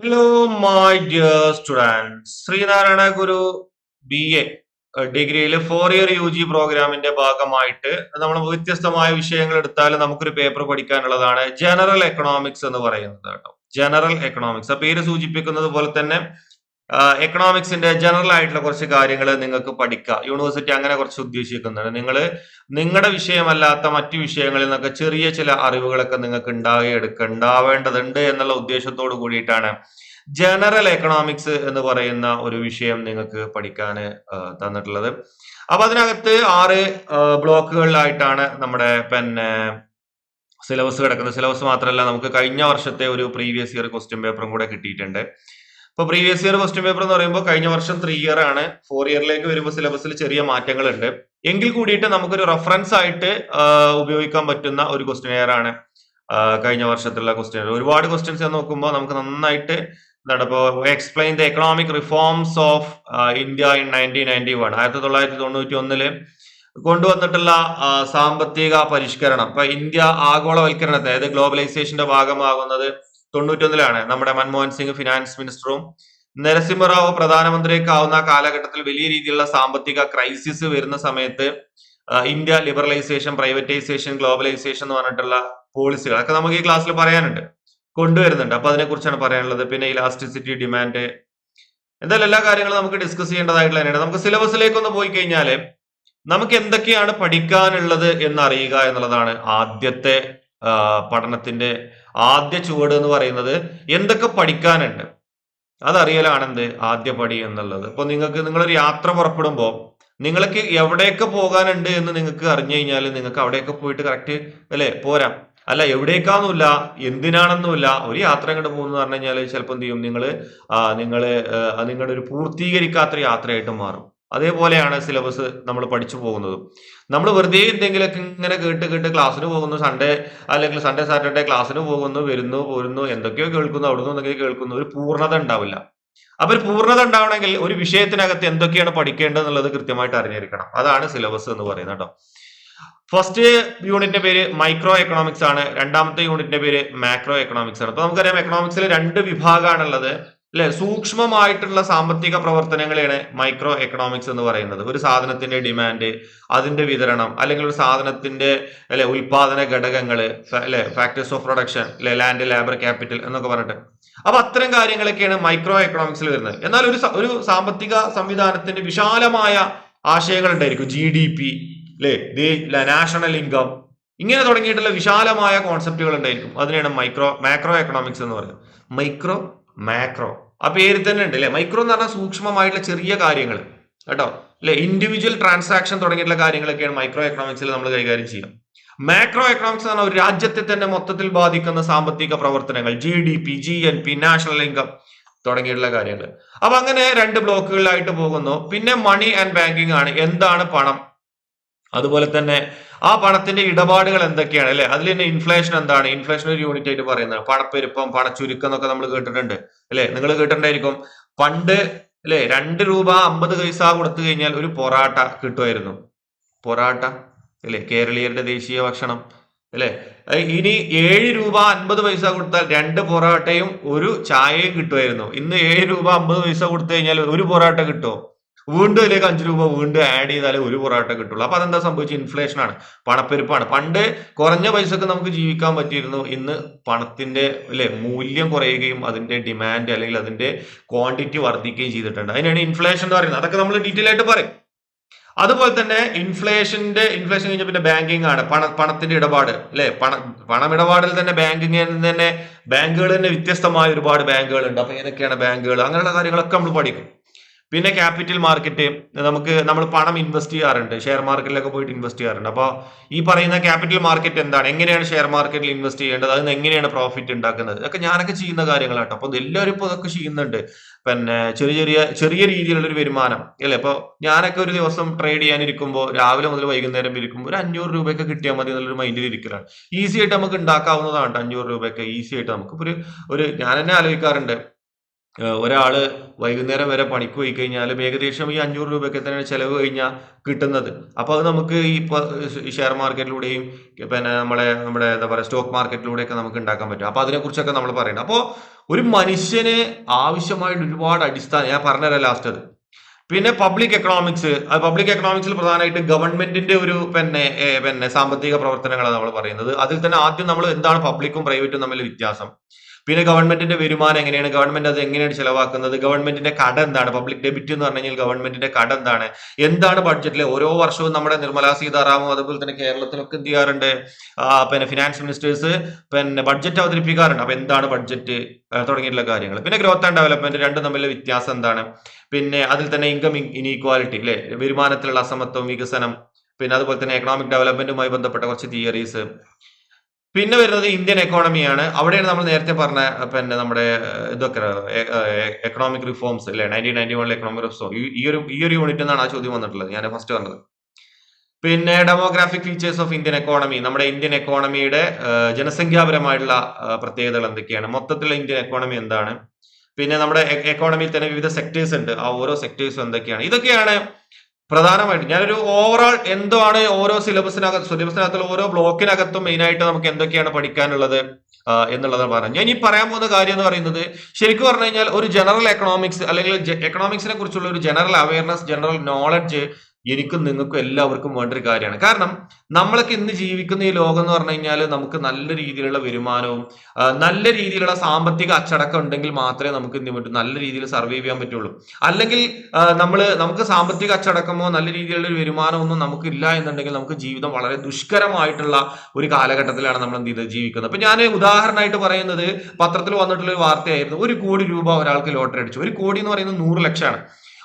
Hello my dear students Sreenarayana Guru B A ഡിഗ്രിയിൽ four year U G പ്രോഗ്രാമിന്റെ ഭാഗമായിട്ട് നമ്മൾ വ്യത്യസ്തമായ വിഷയങ്ങൾ എടുത്താലും നമുക്കൊരു പേപ്പർ പഠിക്കാനുള്ളതാണ് ജനറൽ എക്കണോമിക്സ് എന്ന് പറയുന്നത് കേട്ടോ. ജനറൽ എക്കണോമിക്സ് ആ പേര് സൂചിപ്പിക്കുന്നത് പോലെ തന്നെ എക്കണോമിക്സിന്റെ ജനറൽ ആയിട്ടുള്ള കുറച്ച് കാര്യങ്ങൾ നിങ്ങൾക്ക് പഠിക്കുക യൂണിവേഴ്സിറ്റി അങ്ങനെ കുറച്ച് ഉദ്ദേശിക്കുന്നുണ്ട്. നിങ്ങൾ നിങ്ങളുടെ വിഷയമല്ലാത്ത മറ്റു വിഷയങ്ങളിൽ നിന്നൊക്കെ ചെറിയ ചില അറിവുകളൊക്കെ നിങ്ങൾക്ക് ഉണ്ടാകെ എടുക്കണ്ടാവേണ്ടതുണ്ട് എന്നുള്ള ഉദ്ദേശത്തോട് കൂടിയിട്ടാണ് ജനറൽ എക്കണോമിക്സ് എന്ന് പറയുന്ന ഒരു വിഷയം നിങ്ങൾക്ക് പഠിക്കാൻ തന്നിട്ടുള്ളത്. അപ്പൊ അതിനകത്ത് ആറ് ബ്ലോക്കുകളിലായിട്ടാണ് നമ്മുടെ പിന്നെ സിലബസ് കിടക്കുന്നത്. സിലബസ് മാത്രമല്ല നമുക്ക് കഴിഞ്ഞ വർഷത്തെ ഒരു പ്രീവിയസ് ഇയർ ക്വസ്റ്റ്യൻ പേപ്പറും കൂടെ കിട്ടിയിട്ടുണ്ട്. ഇപ്പൊ പ്രീവിയസ് ഇയർ ക്വസ്റ്റ്യൻ പേപ്പർ എന്ന് പറയുമ്പോൾ കഴിഞ്ഞ വർഷം ത്രീ ഇയർ ആണ്. ഫോർ ഇയറിലേക്ക് വരുമ്പോൾ സിലബസിൽ ചെറിയ മാറ്റങ്ങളുണ്ട്. എങ്കിൽ കൂടിയിട്ട് നമുക്കൊരു റെഫറൻസ് ആയിട്ട് ഉപയോഗിക്കാൻ പറ്റുന്ന ഒരു ക്വസ്റ്റ്യൻ ആണ്. കഴിഞ്ഞ വർഷത്തുള്ള ക്വസ്റ്റ്യൻ ഒരുപാട് ക്വസ്റ്റ്യൻസ് നോക്കുമ്പോൾ നമുക്ക് നന്നായിട്ട് എന്താണ് ഇപ്പോൾ explain the economic reforms of India in nineteen ninety one ആയിരത്തി തൊള്ളായിരത്തി തൊണ്ണൂറ്റി ഒന്നിൽ കൊണ്ടുവന്നിട്ടുള്ള സാമ്പത്തിക പരിഷ്കരണം. ഇപ്പൊ ഇന്ത്യ ആഗോളവൽക്കരണത്തെ അതായത് ഗ്ലോബലൈസേഷന്റെ ഭാഗമാകുന്നത് തൊണ്ണൂറ്റൊന്നിലാണ് നമ്മുടെ മൻമോഹൻ സിംഗ് ഫിനാൻസ് മിനിസ്റ്ററും നരസിംഹറാവു പ്രധാനമന്ത്രിയൊക്കെ ആവുന്ന കാലഘട്ടത്തിൽ വലിയ രീതിയിലുള്ള സാമ്പത്തിക ക്രൈസിസ് വരുന്ന സമയത്ത് ഇന്ത്യ ലിബറലൈസേഷൻ പ്രൈവറ്റൈസേഷൻ ഗ്ലോബലൈസേഷൻ എന്ന് പറഞ്ഞിട്ടുള്ള പോളിസികൾ അതൊക്കെ നമുക്ക് ഈ ക്ലാസ്സിൽ പറയാനുണ്ട്. കൊണ്ടുവരുന്നുണ്ട്. അപ്പൊ അതിനെ കുറിച്ചാണ് പറയാനുള്ളത്. പിന്നെ ഇലാസ്റ്റിസിറ്റി ഡിമാൻഡ് എന്തായാലും എല്ലാ കാര്യങ്ങളും നമുക്ക് ഡിസ്കസ് ചെയ്യേണ്ടതായിട്ടുള്ള തന്നെയാണ്. നമുക്ക് സിലബസിലേക്ക് ഒന്ന് പോയി കഴിഞ്ഞാൽ നമുക്ക് എന്തൊക്കെയാണ് പഠിക്കാനുള്ളത് എന്ന് അറിയുക എന്നുള്ളതാണ് ആദ്യത്തെ പഠനത്തിന്റെ ആദ്യ ചുവട് എന്ന് പറയുന്നത് എന്തൊക്കെ പഠിക്കാനുണ്ട്? അതറിയലാണെന്ത്? ആദ്യ പടി എന്നുള്ളത്. ഇപ്പൊ നിങ്ങൾക്ക് നിങ്ങളൊരു യാത്ര പുറപ്പെടുമ്പോൾ നിങ്ങൾക്ക് എവിടെയൊക്കെ പോകാനുണ്ട് എന്ന് നിങ്ങൾക്ക് അറിഞ്ഞു കഴിഞ്ഞാൽ നിങ്ങൾക്ക് അവിടെയൊക്കെ പോയിട്ട് കറക്റ്റ് അല്ലേ? പോരാ. അല്ല എവിടേക്കാന്നുമില്ല എന്തിനാണെന്നുമില്ല ഒരു യാത്ര അങ്ങോട്ട് പോകുന്നു പറഞ്ഞു കഴിഞ്ഞാൽ ചിലപ്പോൾ എന്ത് ചെയ്യും? നിങ്ങൾ നിങ്ങൾ നിങ്ങളുടെ ഒരു പൂർത്തീകരിക്കാത്ത യാത്രയായിട്ട് മാറും. അതേപോലെയാണ് സിലബസ് നമ്മൾ പഠിച്ചു പോകുന്നത്. നമ്മൾ വെറുതെ എന്തെങ്കിലുമൊക്കെ ഇങ്ങനെ കേട്ട് കേട്ട് ക്ലാസ്സിന് പോകുന്നു സൺഡേ അല്ലെങ്കിൽ സൺഡേ സാറ്റർഡേ ക്ലാസ്സിന് പോകുന്നു വരുന്നു പോരുന്നു എന്തൊക്കെയോ കേൾക്കുന്നു അവിടുന്ന് എന്തൊക്കെയോ കേൾക്കുന്നു ഒരു പൂർണത ഉണ്ടാവില്ല. അപ്പൊ ഒരു പൂർണത ഉണ്ടാവണമെങ്കിൽ ഒരു വിഷയത്തിനകത്ത് എന്തൊക്കെയാണ് പഠിക്കേണ്ടത് എന്നുള്ളത് കൃത്യമായിട്ട് അറിഞ്ഞിരിക്കണം. അതാണ് സിലബസ് എന്ന് പറയുന്നത് കേട്ടോ ഫസ്റ്റ് യൂണിറ്റിന്റെ പേര് മൈക്രോ എക്കണോമിക്സ് ആണ്. രണ്ടാമത്തെ യൂണിറ്റിന്റെ പേര് മാക്രോ എക്കണോമിക്സ് ആണ്. അപ്പൊ നമുക്കറിയാം എക്കണോമിക്സിൽ രണ്ട് വിഭാഗമാണുള്ളത് അല്ലെ സൂക്ഷ്മമായിട്ടുള്ള സാമ്പത്തിക പ്രവർത്തനങ്ങളെയാണ് മൈക്രോ എക്കണോമിക്സ് എന്ന് പറയുന്നത്. ഒരു സാധനത്തിന്റെ ഡിമാൻഡ് അതിന്റെ വിതരണം അല്ലെങ്കിൽ ഒരു സാധനത്തിന്റെ അല്ലെ ഉൽപാദന ഘടകങ്ങൾ അല്ലെ ഫാക്ടേഴ്സ് ഓഫ് പ്രൊഡക്ഷൻ അല്ലെ ലാൻഡ് ലേബർ ക്യാപിറ്റൽ എന്നൊക്കെ പറഞ്ഞിട്ട്. അപ്പൊ അത്തരം കാര്യങ്ങളൊക്കെയാണ് മൈക്രോ എക്കണോമിക്സിൽ വരുന്നത്. എന്നാൽ ഒരു ഒരു സാമ്പത്തിക സംവിധാനത്തിന്റെ വിശാലമായ ആശയങ്ങൾ ഉണ്ടായിരിക്കും ജി ഡി പി അല്ലെ നാഷണൽ ഇൻകം ഇങ്ങനെ തുടങ്ങിയിട്ടുള്ള വിശാലമായ കോൺസെപ്റ്റുകൾ ഉണ്ടായിരിക്കും അതിനെയാണ് മൈക്രോ മാക്രോ എക്കണോമിക്സ് എന്ന് പറയുന്നത്. മൈക്രോ മാക്രോ ആ പേര് തന്നെ ഉണ്ട് അല്ലെ മൈക്രോ എന്ന് പറഞ്ഞാൽ സൂക്ഷ്മമായിട്ടുള്ള ചെറിയ കാര്യങ്ങൾ കേട്ടോ? അല്ലെ? ഇൻഡിവിജ്വൽ ട്രാൻസാക്ഷൻ തുടങ്ങിയിട്ടുള്ള കാര്യങ്ങളൊക്കെയാണ് മൈക്രോ എക്കണോമിക്സിൽ നമ്മൾ കൈകാര്യം ചെയ്യുക. മാക്രോ എക്കണോമിക്സ് എന്ന് പറഞ്ഞാൽ ഒരു രാജ്യത്തെ തന്നെ മൊത്തത്തിൽ ബാധിക്കുന്ന സാമ്പത്തിക പ്രവർത്തനങ്ങൾ G D P G N P national income തുടങ്ങിയിട്ടുള്ള കാര്യങ്ങൾ അപ്പൊ അങ്ങനെ രണ്ട് ബ്ലോക്കുകളിലായിട്ട് പോകുന്നു. പിന്നെ മണി ആൻഡ് ബാങ്കിങ് ആണ്. എന്താണ് പണം? അതുപോലെ തന്നെ ആ പണത്തിന്റെ ഇടപാടുകൾ എന്തൊക്കെയാണ്? അല്ലെ? അതിൽ തന്നെ ഇൻഫ്ലേഷൻ എന്താണ്? ഇൻഫ്ലേഷൻ ഒരു യൂണിറ്റ് ആയിട്ട് പറയുന്നത് പണപ്പെരുപ്പം പണച്ചുരുക്കം എന്നൊക്കെ നമ്മൾ കേട്ടിട്ടുണ്ട്. അല്ലെ? നിങ്ങൾ കേട്ടിട്ടുണ്ടായിരിക്കും. പണ്ട് അല്ലെ രണ്ട് രൂപ അമ്പത് പൈസ കൊടുത്തു കഴിഞ്ഞാൽ ഒരു പൊറാട്ട കിട്ടുമായിരുന്നു. പൊറാട്ട അല്ലെ? കേരളീയരുടെ ദേശീയ ഭക്ഷണം അല്ലെ? ഇനി ഏഴ് രൂപ അൻപത് പൈസ കൊടുത്താൽ രണ്ട് പൊറാട്ടയും ഒരു ചായയും കിട്ടുമായിരുന്നു. ഇന്ന് ഏഴ് രൂപ അമ്പത് പൈസ കൊടുത്തു കഴിഞ്ഞാൽ ഒരു പൊറാട്ട കിട്ടുമോ? വീണ്ടും അതിലേക്ക് അഞ്ച് രൂപ വീണ്ടും ആഡ് ചെയ്താലേ ഒരു പൊറോട്ട കിട്ടുള്ളൂ. അപ്പൊ അതെന്താ സംഭവിച്ചത്? ഇൻഫ്ലേഷൻ ആണ്. പണപ്പെരുപ്പാണ്. പണ്ട് കുറഞ്ഞ പൈസക്ക് നമുക്ക് ജീവിക്കാൻ പറ്റിയിരുന്നു. ഇന്ന് പണത്തിന്റെ അല്ലെ മൂല്യം കുറയുകയും അതിന്റെ ഡിമാൻഡ് അല്ലെങ്കിൽ അതിന്റെ ക്വാണ്ടിറ്റി വർദ്ധിക്കുകയും ചെയ്തിട്ടുണ്ട്. അതിനാണ് ഇൻഫ്ലേഷൻ എന്ന് പറയുന്നത്. അതൊക്കെ നമ്മൾ ഡീറ്റെയിൽ ആയിട്ട് പറയും. അതുപോലെ തന്നെ ഇൻഫ്ലേഷന്റെ ഇൻഫ്ലേഷൻ കഴിഞ്ഞ പിന്നെ ബാങ്കിങ് ആണ്. പണ പണത്തിന്റെ ഇടപാട് അല്ലെ? പണ പണമിടപാടിൽ തന്നെ ബാങ്കിങ് തന്നെ ബാങ്കുകൾ തന്നെ വ്യത്യസ്തമായ ഒരുപാട് ബാങ്കുകൾ ഉണ്ട് അപ്പൊ ഏതൊക്കെയാണ് ബാങ്കുകൾ അങ്ങനെയുള്ള കാര്യങ്ങളൊക്കെ നമ്മൾ പഠിക്കും. പിന്നെ ക്യാപിറ്റൽ മാർക്കറ്റ് നമുക്ക് നമ്മൾ പണം ഇൻവെസ്റ്റ് ചെയ്യാറുണ്ട്. ഷെയർ മാർക്കറ്റിലൊക്കെ പോയിട്ട് ഇൻവെസ്റ്റ് ചെയ്യാറുണ്ട്. അപ്പോൾ ഈ പറയുന്ന ക്യാപിറ്റൽ മാർക്കറ്റ് എന്താണ്? എങ്ങനെയാണ് ഷെയർ മാർക്കറ്റിൽ ഇൻവെസ്റ്റ് ചെയ്യേണ്ടത്? അതിന് എങ്ങനെയാണ് പ്രോഫിറ്റ് ഉണ്ടാക്കുന്നത്? ഇതൊക്കെ ഞാനൊക്കെ ചെയ്യുന്ന കാര്യങ്ങളാട്ടോ അപ്പോൾ എല്ലാവരും ഇപ്പോൾ ഇതൊക്കെ ചെയ്യുന്നുണ്ട്. പിന്നെ ചെറിയ ചെറിയ ചെറിയ രീതിയിലുള്ള ഒരു വരുമാനം അല്ലേ? അപ്പോൾ ഞാനൊക്കെ ഒരു ദിവസം ട്രേഡ് ചെയ്യാനിരിക്കുമ്പോൾ രാവിലെ മുതൽ വൈകുന്നേരം ഇരിക്കുമ്പോൾ ഒരു അഞ്ഞൂറ് രൂപയൊക്കെ കിട്ടിയാൽ മതി എന്നുള്ളൊരു മൈൻഡിൽ ഇരിക്കലാണ്. ഈസി ആയിട്ട് നമുക്ക് ഉണ്ടാക്കാവുന്നതാണ് അഞ്ഞൂറ് രൂപയൊക്കെ. ഈസി ആയിട്ട് നമുക്ക്. ഒരു ഒരു ഞാൻ തന്നെ ആലോചിക്കാറുണ്ട്. ഒരാൾ വൈകുന്നേരം വരെ പണിക്ക് പോയി കഴിഞ്ഞാലും ഏകദേശം ഈ അഞ്ഞൂറ് രൂപയ്ക്ക് തന്നെയാണ് ചിലവ് കഴിഞ്ഞാൽ കിട്ടുന്നത്. അപ്പോൾ അത് നമുക്ക് ഈ ഷെയർ മാർക്കറ്റിലൂടെയും പിന്നെ നമ്മളെ നമ്മുടെ എന്താ പറയുക സ്റ്റോക്ക് മാർക്കറ്റിലൂടെയൊക്കെ നമുക്ക് ഉണ്ടാക്കാൻ പറ്റും. അപ്പോൾ അതിനെക്കുറിച്ചൊക്കെ നമ്മൾ പറയുന്നത് അപ്പോൾ ഒരു മനുഷ്യന് ആവശ്യമായിട്ട് ഒരുപാട് അടിസ്ഥാനം ഞാൻ പറഞ്ഞുതരാം ലാസ്റ്റ് അത്. പിന്നെ പബ്ലിക് എക്കണോമിക്സ് അത് പബ്ലിക് എക്കണോമിക്സിൽ പ്രധാനമായിട്ട് ഗവൺമെന്റിന്റെ ഒരു പിന്നെ പിന്നെ സാമ്പത്തിക പ്രവർത്തനങ്ങളാണ് നമ്മൾ പറയുന്നത്. അതിൽ തന്നെ ആദ്യം നമ്മൾ എന്താണ് പബ്ലിക്കും പ്രൈവറ്റും തമ്മിൽ വ്യത്യാസം. പിന്നെ ഗവൺമെന്റിന്റെ വരുമാനം എങ്ങനെയാണ്? ഗവൺമെന്റ് അത് എങ്ങനെയാണ് ചെലവാക്കുന്നത്? ഗവൺമെന്റിന്റെ കട എന്താണ്? പബ്ലിക് ഡെബിറ്റ് എന്ന് പറഞ്ഞു കഴിഞ്ഞാൽ ഗവൺമെന്റിന്റെ കട എന്താണ്? എന്താണ് ബഡ്ജറ്റിലെ ഓരോ വർഷവും നമ്മുടെ നിർമ്മലാ സീതാറാമും അതുപോലെ തന്നെ കേരളത്തിലൊക്കെ എന്ത് ചെയ്യാറുണ്ട്? പിന്നെ ഫിനാൻസ് മിനിസ്റ്റേഴ്സ് പിന്നെ ബഡ്ജറ്റ് അവതരിപ്പിക്കാറുണ്ട്. അപ്പൊ എന്താണ് ബഡ്ജറ്റ് തുടങ്ങിയിട്ടുള്ള കാര്യങ്ങൾ. പിന്നെ ഗ്രോത്ത് ആൻഡ് ഡെവലപ്മെന്റ് രണ്ടും തമ്മിലുള്ള വ്യത്യാസം എന്താണ്? പിന്നെ അതിൽ തന്നെ ഇൻകം ഇനീക്വാലിറ്റി അല്ലെ വരുമാനത്തിലുള്ള അസമത്വം വികസനം പിന്നെ അതുപോലെ തന്നെ എക്കണോമിക് ഡെവലപ്മെന്റുമായി ബന്ധപ്പെട്ട കുറച്ച് തിയറീസ് പിന്നെ വരുന്നത് ഇന്ത്യൻ എക്കോണമിയാണ് അവിടെയാണ് നമ്മൾ നേരത്തെ പറഞ്ഞ പിന്നെ നമ്മുടെ ഇതൊക്കെ എക്കണോമിക് റിഫോംസ് അല്ലെ? നയന്റീൻ നയന്റി വണ്ണിലെ എക്കണോമിക് റിഫോം ഈ ഒരു ഈ ഒരു യൂണിറ്റ് എന്നാണ് ആ ചോദ്യം വന്നിട്ടുള്ളത്. ഞാൻ ഫസ്റ്റ് പറഞ്ഞത്. പിന്നെ demographic features of Indian economy നമ്മുടെ ഇന്ത്യൻ എക്കോണമിയുടെ ജനസംഖ്യാപരമായിട്ടുള്ള പ്രത്യേകതകൾ എന്തൊക്കെയാണ്? മൊത്തത്തിലുള്ള ഇന്ത്യൻ എക്കോണമി എന്താണ്? പിന്നെ നമ്മുടെ എക്കോണമിയിൽ തന്നെ വിവിധ സെക്ടേഴ്സ് ഉണ്ട്. ആ ഓരോ സെക്ടേഴ്സും എന്തൊക്കെയാണ്? ഇതൊക്കെയാണ് പ്രധാനമായിട്ടും ഞാനൊരു ഓവറോൾ എന്താണ് ഓരോ സിലബസിനകത്ത് സിലബസിനകത്തുള്ള ഓരോ ബ്ലോക്കിനകത്തും മെയിൻ ആയിട്ട് നമുക്ക് എന്തൊക്കെയാണ് പഠിക്കാനുള്ളത് എന്നുള്ളതാണ് പറഞ്ഞത്. ഞാൻ ഈ പറയാൻ പോകുന്ന കാര്യം എന്ന് പറയുന്നത് ശരിക്കും പറഞ്ഞു കഴിഞ്ഞാൽ ഒരു ജനറൽ എക്കണോമിക്സ് അല്ലെങ്കിൽ എക്കണോമിക്സിനെ കുറിച്ചുള്ള ഒരു ജനറൽ അവയർനെസ് ജനറൽ നോളജ് എനിക്കും നിങ്ങൾക്കും എല്ലാവർക്കും വേണ്ട ഒരു കാര്യമാണ്. കാരണം നമ്മളൊക്കെ ഇന്ന് ജീവിക്കുന്ന ഈ ലോകം എന്ന് പറഞ്ഞു കഴിഞ്ഞാൽ നമുക്ക് നല്ല രീതിയിലുള്ള വരുമാനവും നല്ല രീതിയിലുള്ള സാമ്പത്തിക അച്ചടക്കം ഉണ്ടെങ്കിൽ മാത്രമേ നമുക്ക് ചെയ്യാൻ പറ്റൂ? നല്ല രീതിയിൽ സർവൈവ് ചെയ്യാൻ പറ്റുള്ളൂ. അല്ലെങ്കിൽ നമ്മൾ നമുക്ക് സാമ്പത്തിക അച്ചടക്കമോ നല്ല രീതിയിലുള്ള ഒരു വരുമാനമോ ഒന്നും നമുക്ക് ഇല്ല എന്നുണ്ടെങ്കിൽ നമുക്ക് ജീവിതം വളരെ ദുഷ്കരമായിട്ടുള്ള ഒരു കാലഘട്ടത്തിലാണ് നമ്മൾ എന്ത് ജീവിക്കുന്നത്. അപ്പൊ ഞാൻ ഉദാഹരണമായിട്ട് പറയുന്നത് പത്രത്തിൽ വന്നിട്ടുള്ള ഒരു വാർത്തയായിരുന്നു. ഒരു കോടി രൂപ ഒരാൾക്ക് ലോട്ടറി അടിച്ചു. ഒരു കോടി എന്ന് പറയുന്നത് നൂറ് ലക്ഷമാണ്.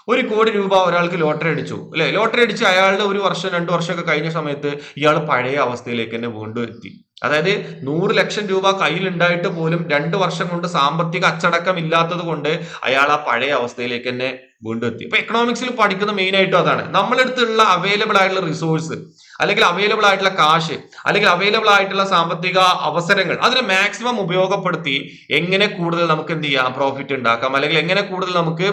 ഒരു കോടി രൂപ ഒരാൾക്ക് ലോട്ടറി അടിച്ചു. അല്ലെ? ലോട്ടറി അടിച്ച് അയാളുടെ ഒരു വർഷം രണ്ടു വർഷമൊക്കെ കഴിഞ്ഞ സമയത്ത് ഇയാൾ പഴയ അവസ്ഥയിലേക്ക് തന്നെ വീണ്ടും എത്തി. അതായത് നൂറ് ലക്ഷം രൂപ കയ്യിലുണ്ടായിട്ട് പോലും രണ്ട് വർഷം കൊണ്ട് സാമ്പത്തിക അച്ചടക്കം ഇല്ലാത്തത് കൊണ്ട് അയാൾ ആ പഴയ അവസ്ഥയിലേക്ക് തന്നെ വീണ്ടും എത്തി. ഇപ്പൊ എക്കണോമിക്സിൽ പഠിക്കുന്ന മെയിൻ ആയിട്ടും അതാണ്. നമ്മളെടുത്തുള്ള അവൈലബിൾ ആയിട്ടുള്ള റിസോഴ്സ് അല്ലെങ്കിൽ അവൈലബിൾ ആയിട്ടുള്ള കാശ് അല്ലെങ്കിൽ അവൈലബിൾ ആയിട്ടുള്ള സാമ്പത്തിക അവസരങ്ങൾ അതിനെ മാക്സിമം ഉപയോഗപ്പെടുത്തി എങ്ങനെ കൂടുതൽ നമുക്ക് എന്ത് ചെയ്യാം പ്രോഫിറ്റ് ഉണ്ടാക്കാം അല്ലെങ്കിൽ എങ്ങനെ കൂടുതൽ നമുക്ക്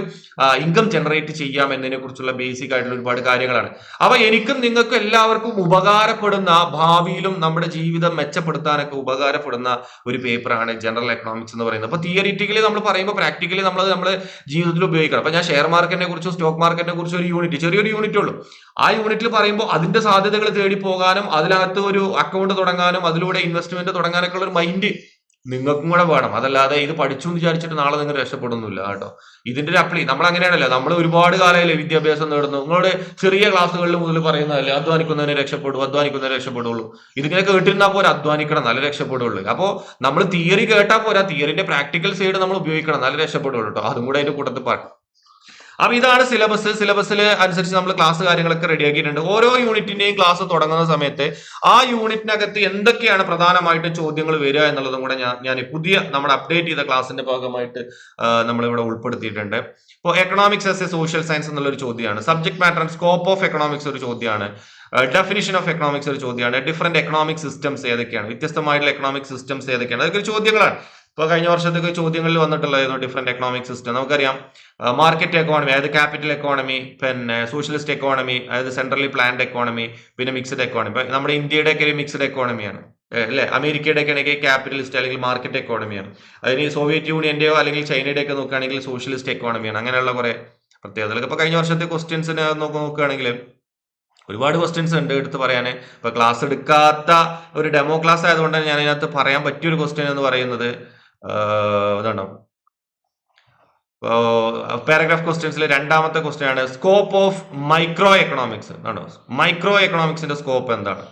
ഇൻകം ജനറേറ്റ് ചെയ്യാം എന്നതിനെ കുറിച്ചുള്ള ബേസിക് ആയിട്ടുള്ള ഒരുപാട് കാര്യങ്ങളാണ്. അവ എനിക്കും നിങ്ങൾക്കും എല്ലാവർക്കും ഉപകാരപ്പെടുന്ന ഭാവിയിലും നമ്മുടെ ജീവിതം മെച്ചപ്പെടുത്താനൊക്കെ ഉപകാരപ്പെടുന്ന ഒരു പേപ്പറാണ് ജനറൽ എക്കണോമിക്സ് എന്ന് പറയുന്നത്. അപ്പൊ തിയറിറ്റിക്കലി നമ്മൾ പറയുമ്പോൾ പ്രാക്ടിക്കലി നമ്മൾ നമ്മുടെ ജീവിതത്തിൽ ഉപയോഗിക്കണം. അപ്പൊ ഞാൻ ഷെയർ മാർക്കറ്റിനെ കുറിച്ചും സ്റ്റോക്ക് മാർക്കറ്റിനെ കുറിച്ചും ഒരു യൂണിറ്റ് ചെറിയൊരു യൂണിറ്റ് ഉള്ളൂ. ആ യൂണിറ്റിൽ പറയുമ്പോൾ അതിന്റെ സാധ്യതകൾ തേടി പോകാനും അതിനകത്ത് ഒരു അക്കൗണ്ട് തുടങ്ങാനും അതിലൂടെ ഇൻവെസ്റ്റ്മെന്റ് തുടങ്ങാനൊക്കെ ഉള്ള ഒരു മൈൻഡ് നിങ്ങൾക്കും കൂടെ വേണം. അതല്ലാതെ ഇത് പഠിച്ചു എന്ന് വിചാരിച്ചിട്ട് നാളെ നിങ്ങൾ രക്ഷപ്പെടുന്നില്ല കേട്ടോ. ഇതിന്റെ ഒരു അപ്ലി നമ്മൾ അങ്ങനെയാണല്ലോ. നമ്മൾ ഒരുപാട് കാലയിലെ വിദ്യാഭ്യാസം നേടുന്നു. നിങ്ങളോട് ചെറിയ ക്ലാസ്സുകളിൽ മുതൽ പറയുന്നതല്ലേ അധ്വാനിക്കുന്നതിനെ രക്ഷപ്പെടും അധ്വാനിക്കുന്നതിനെ രക്ഷപ്പെടുള്ളൂ. ഇതിങ്ങനെ കേട്ടിരുന്നാൽ പോരാ അധ്വാനിക്കണം നല്ല രക്ഷപ്പെടുള്ളൂ. അപ്പോൾ നമ്മൾ തിയറി കേട്ടാൽ പോരാ. തിയറിന്റെ പ്രാക്ടിക്കൽ സൈഡ് നമ്മൾ ഉപയോഗിക്കണം നല്ല രക്ഷപ്പെടുള്ളൂ കേട്ടോ. അതും കൂടെ അതിന്റെ കൂട്ടത്തിൽ പാട്ട് അപ്പൊ ഇതാണ് സിലബസ് സിലബസിൽ അനുസരിച്ച് നമ്മൾ ക്ലാസ് കാര്യങ്ങളൊക്കെ റെഡിയാക്കിയിട്ടുണ്ട് ഓരോ യൂണിറ്റിന്റെയും ക്ലാസ് തുടങ്ങുന്ന സമയത്ത് ആ യൂണിറ്റിനകത്ത് എന്തൊക്കെയാണ് പ്രധാനമായിട്ട് ചോദ്യങ്ങൾ വരിക എന്നുള്ളതും കൂടെ ഞാൻ ഞാൻ പുതിയ നമ്മുടെ അപ്ഡേറ്റ് ചെയ്ത ക്ലാസിന്റെ ഭാഗമായിട്ട് നമ്മളിവിടെ ഉൾപ്പെടുത്തിയിട്ടുണ്ട്. ഇപ്പോൾ economics S A social science എന്നുള്ളൊരു ചോദ്യമാണ്. Subject matter and scope of economics ഒരു ചോദ്യമാണ്. ഡെഫിനിഷൻ ഓഫ് എക്കണോമിക്സ് ഒരു ചോദ്യമാണ്. ഡിഫറെന്റ് എക്കണോമിക് സിസ്റ്റംസ് ഏതൊക്കെയാണ്? വ്യത്യസ്തമായിട്ടുള്ള എക്കണോമിക് സിസ്റ്റംസ് ഏതൊക്കെയാണ്? അതൊക്കെ ചോദ്യങ്ങളാണ്. ഇപ്പൊ കഴിഞ്ഞ വർഷത്തേക്ക് ചോദ്യങ്ങളിൽ വന്നിട്ടുള്ളതായിരുന്നു ഡിഫറെന്റ് എക്കണോമിക് സിസ്റ്റം നമുക്കറിയാം മാർക്കറ്റ് എക്കോണമി അതായത് ക്യാപിറ്റൽ എക്കോണമി പിന്നെ സോഷ്യലിസ്റ്റ് എക്കോണമി അതായത് സെൻട്രലി പ്ലാൻഡ് എക്കോണമി പിന്നെ മിക്സഡ് എക്കോണമി ഇപ്പൊ നമ്മുടെ ഇന്ത്യയുടെ ഒക്കെ ഒരു മിക്സ്ഡ് എക്കോണമിയാണ് അല്ലെ? അമേരിക്കയുടെ ഒക്കെ ആണെങ്കിൽ ക്യാപിറ്റലിസ്റ്റ് അല്ലെങ്കിൽ മാർക്കറ്റ് എക്കോണമിയാണ് അതിന് സോവിയറ്റ് യൂണിയന്റെയോ അല്ലെങ്കിൽ ചൈനയുടെ ഒക്കെ നോക്കുകയാണെങ്കിൽ സോഷ്യലിസ്റ്റ് എക്കോണമിയാണ് അങ്ങനെയുള്ള കുറെ പ്രത്യേകതകൾ. ഇപ്പൊ കഴിഞ്ഞ വർഷത്തെ ക്വസ്റ്റ്യൻസിന് നോക്കുകയാണെങ്കിൽ ഒരുപാട് ക്വസ്റ്റ്യൻസ് ഉണ്ട് എടുത്ത് പറയാൻ ഇപ്പൊ ക്ലാസ് എടുക്കാത്ത ഒരു ഡെമോ ക്ലാസ് ആയതുകൊണ്ട് ഞാൻ അതിനകത്ത് പറയാൻ പറ്റിയ ഒരു ക്വസ്റ്റ്യൻ എന്ന് പറയുന്നത് ഇതാണോ പാരഗ്രാഫ് ക്വസ്റ്റ്യൻസിൽ രണ്ടാമത്തെ ക്വസ്റ്റ്യൻ ആണ് സ്കോപ്പ് ഓഫ് മൈക്രോ എക്കണോമിക്സ് ആണോ മൈക്രോ എക്കണോമിക്സിന്റെ സ്കോപ്പ് എന്താണ്?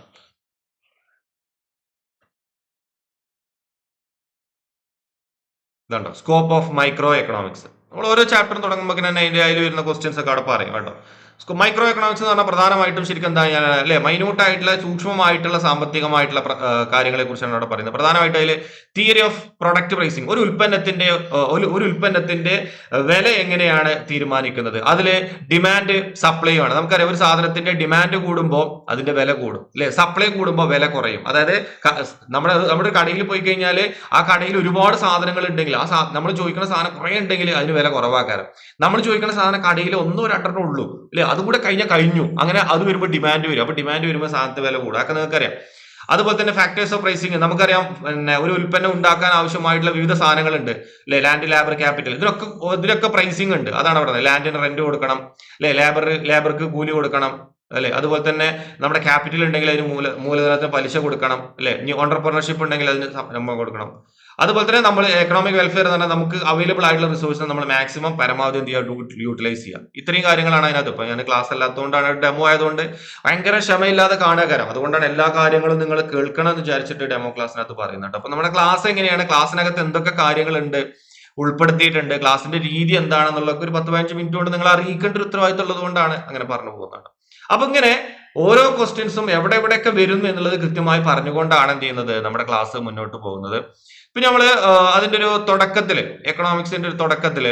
ഇതാണ്ടോ? സ്കോപ്പ് ഓഫ് മൈക്രോ എക്കണോമിക്സ് നമ്മൾ ഓരോ ചാപ്റ്റർ തുടങ്ങുമ്പോൾ തന്നെ അതിന്റെ അതിൽ വരുന്ന ക്വസ്റ്റ്യൻസ് ഒക്കെ അവിടെ പറയും കേട്ടോ. മൈക്രോ എക്കണോമിക്സ് എന്ന് പറഞ്ഞാൽ പ്രധാനമായിട്ടും ശരിക്കും എന്താ ഞാൻ അല്ലെ മൈന്യൂട്ട് ആയിട്ടുള്ള സൂക്ഷ്മമായിട്ടുള്ള സാമ്പത്തികമായിട്ടുള്ള കാര്യങ്ങളെ കുറിച്ചാണ് അവിടെ പറയുന്നത്. പ്രധാനമായിട്ടും അതിൽ തിയറി ഓഫ് പ്രൊഡക്റ്റ് പ്രൈസിങ് ഒരു ഉൽപ്പന്നത്തിന്റെ ഒരു ഉൽപ്പന്നത്തിന്റെ വില എങ്ങനെയാണ് തീരുമാനിക്കുന്നത്? അതിൽ ഡിമാൻഡ് സപ്ലൈ ആണ്. നമുക്കറിയാം ഒരു സാധനത്തിന്റെ ഡിമാൻഡ് കൂടുമ്പോൾ അതിന്റെ വില കൂടും അല്ലെ? സപ്ലൈ കൂടുമ്പോൾ വില കുറയും. അതായത് നമ്മുടെ നമ്മുടെ കടയിൽ പോയി കഴിഞ്ഞാൽ ആ കടയിൽ ഒരുപാട് സാധനങ്ങൾ ഉണ്ടെങ്കിൽ ആ നമ്മൾ ചോദിക്കുന്ന സാധനം കുറേ ഉണ്ടെങ്കിൽ അതിന് വില കുറവാക്കാരം നമ്മൾ ചോദിക്കുന്ന സാധനം കടയിൽ ഒന്നോ രണ്ടെണ്ണോ ഉള്ളൂ അല്ലെ? അതും കൂടെ കഴിഞ്ഞാൽ കഴിഞ്ഞു. അങ്ങനെ അത് വരുമ്പോൾ ഡിമാൻഡ് വരും. അപ്പൊ ഡിമാൻഡ് വരുമ്പോൾ സാധനത്തിന് വില കൂടും. അതൊക്കെ നിങ്ങൾക്കറിയാം. അതുപോലെ തന്നെ ഫാക്ടേഴ്സ് ഓഫ് പ്രൈസിങ് നമുക്കറിയാം പിന്നെ ഒരു ഉൽപ്പന്നം ഉണ്ടാക്കാൻ ആവശ്യമായിട്ടുള്ള വിവിധ സാധനങ്ങളുണ്ട്. അല്ലെ? ലാൻഡ് ലേബർ ക്യാപിറ്റൽ ഇതിനൊക്കെ ഇതിനൊക്കെ പ്രൈസിങ് ഉണ്ട്. അതാണ് പറയുന്നത് ലാൻഡിന് റെന്റ് കൊടുക്കണം. അല്ലെ? ലേബർ ലേബർക്ക് കൂലി കൊടുക്കണം. അല്ലെ? അതുപോലെ തന്നെ നമ്മുടെ ക്യാപിറ്റൽ ഉണ്ടെങ്കിൽ അതിന് മൂല മൂലധനത്തിന് പലിശ കൊടുക്കണം. അല്ലെ? ഇനി ഓണ്ടർപ്രണർഷിപ്പ് ഉണ്ടെങ്കിൽ അതിന് സംരംഭം കൊടുക്കണം. അതുപോലെ തന്നെ നമ്മൾ എക്കണോമിക് വെൽഫെയർ എന്ന് പറഞ്ഞാൽ നമുക്ക് അവൈലബിൾ ആയിട്ടുള്ള റിസോഴ്സ് നമ്മൾ മാക്സിമം പരമാവധി എന്ത് ചെയ്യുക യൂട്ടിലൈസ് ചെയ്യുക. ഇത്രയും കാര്യങ്ങളാണ് അതിനകത്ത്. ഇപ്പൊ ഞാൻ ക്ലാസ് അല്ലാത്തതുകൊണ്ടാണ് ഡെമോ ആയതുകൊണ്ട് ഭയങ്കര ക്ഷമയില്ലാതെ കാണുക കാര്യം. അതുകൊണ്ടാണ് എല്ലാ കാര്യങ്ങളും നിങ്ങൾ കേൾക്കണം എന്ന് വിചാരിച്ചിട്ട് ഡെമോ ക്ലാസ്സിനകത്ത് പറയുന്നുണ്ട് അപ്പൊ നമ്മുടെ ക്ലാസ് എങ്ങനെയാണ്? ക്ലാസ്സിനകത്ത് എന്തൊക്കെ കാര്യങ്ങളുണ്ട്? ഉൾപ്പെടുത്തിയിട്ടുണ്ട്. ക്ലാസിന്റെ രീതി എന്താണെന്നുള്ളതൊക്കെ ഒരു പത്ത് പതിനഞ്ച് മിനിറ്റ് കൊണ്ട് നിങ്ങൾ അറിയിക്കേണ്ട ഒരു ഉത്തരവാദിത്തം ഉള്ളത് കൊണ്ടാണ് അങ്ങനെ പറഞ്ഞു പോകുന്നത് അപ്പൊ ഇങ്ങനെ ഓരോ ക്വസ്റ്റ്യൻസും എവിടെ എവിടെയൊക്കെ വരും എന്നുള്ളത് കൃത്യമായി പറഞ്ഞുകൊണ്ടാണ് എന്ത് ചെയ്യുന്നത് നമ്മുടെ ക്ലാസ് മുന്നോട്ട് പോകുന്നത്. പിന്നെ നമ്മൾ അതിന്റെ ഒരു തുടക്കത്തിൽ എക്കണോമിക്സിന്റെ ഒരു തുടക്കത്തിൽ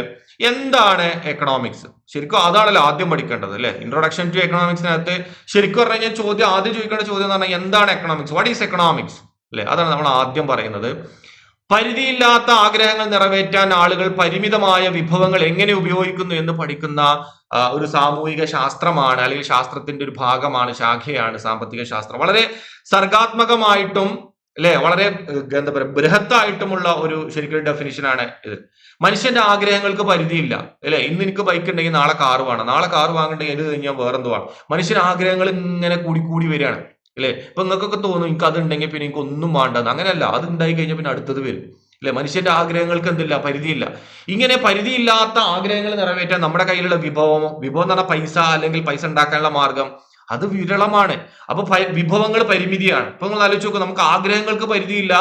എന്താണ് എക്കണോമിക്സ് ശരിക്കും അതാണല്ലോ ആദ്യം പഠിക്കേണ്ടത് അല്ലെ? ഇൻട്രൊഡക്ഷൻ ടു എക്കണോമിക്സിനകത്ത് ശരിക്കും പറഞ്ഞു കഴിഞ്ഞാൽ ചോദ്യം ആദ്യം ചോദിക്കേണ്ട ചോദ്യം എന്ന് പറഞ്ഞാൽ എന്താണ് എക്കണോമിക്സ് വാട്ട് ഈസ് എക്കണോമിക്സ് അല്ലെ? അതാണ് നമ്മൾ ആദ്യം പറയുന്നത്. പരിധിയില്ലാത്ത ആഗ്രഹങ്ങൾ നിറവേറ്റാൻ ആളുകൾ പരിമിതമായ വിഭവങ്ങൾ എങ്ങനെ ഉപയോഗിക്കുന്നു എന്ന് പഠിക്കുന്ന ഒരു സാമൂഹിക ശാസ്ത്രമാണ് അല്ലെങ്കിൽ ശാസ്ത്രത്തിന്റെ ഒരു ഭാഗമാണ് ശാഖയാണ് സാമ്പത്തിക ശാസ്ത്രം. വളരെ സർഗാത്മകമായിട്ടും അല്ലെ? വളരെ എന്താ പറയുക ബൃഹത്തായിട്ടുമുള്ള ഒരു ശരിക്കും ഡെഫിനിഷൻ ആണ് ഇത്. മനുഷ്യന്റെ ആഗ്രഹങ്ങൾക്ക് പരിധിയില്ല. അല്ലെ? ഇന്ന് എനിക്ക് ബൈക്ക് ഉണ്ടെങ്കിൽ നാളെ കാർ വേണം നാളെ കാർ വാങ്ങണ്ടെങ്കിൽ ഇത് കഴിഞ്ഞാൽ വേറെന്ത് വേണം മനുഷ്യന്റെ ആഗ്രഹങ്ങൾ ഇങ്ങനെ കൂടി കൂടി വരികയാണ്. അല്ലെ? ഇപ്പൊ നിങ്ങൾക്കൊക്കെ തോന്നും എനിക്ക് അത് ഉണ്ടെങ്കിൽ പിന്നെ എനിക്ക് ഒന്നും വേണ്ടെന്ന്. അങ്ങനെയല്ല. അത് ഉണ്ടായി കഴിഞ്ഞാൽ പിന്നെ അടുത്തത് വരും. അല്ലെ? മനുഷ്യന്റെ ആഗ്രഹങ്ങൾക്ക് എന്തില്ല? പരിധിയില്ല. ഇങ്ങനെ പരിധിയില്ലാത്ത ആഗ്രഹങ്ങൾ നിറവേറ്റാൻ നമ്മുടെ കയ്യിലുള്ള വിഭവം വിഭവം എന്ന് പറഞ്ഞാൽ പൈസ അല്ലെങ്കിൽ പൈസ ഉണ്ടാക്കാനുള്ള മാർഗം അത് വിരളമാണ്. അപ്പൊ വിഭവങ്ങൾ പരിമിതിയാണ്. ഇപ്പൊ നിങ്ങൾ ആലോചിച്ച് നോക്കും നമുക്ക് ആഗ്രഹങ്ങൾക്ക് പരിധിയില്ല.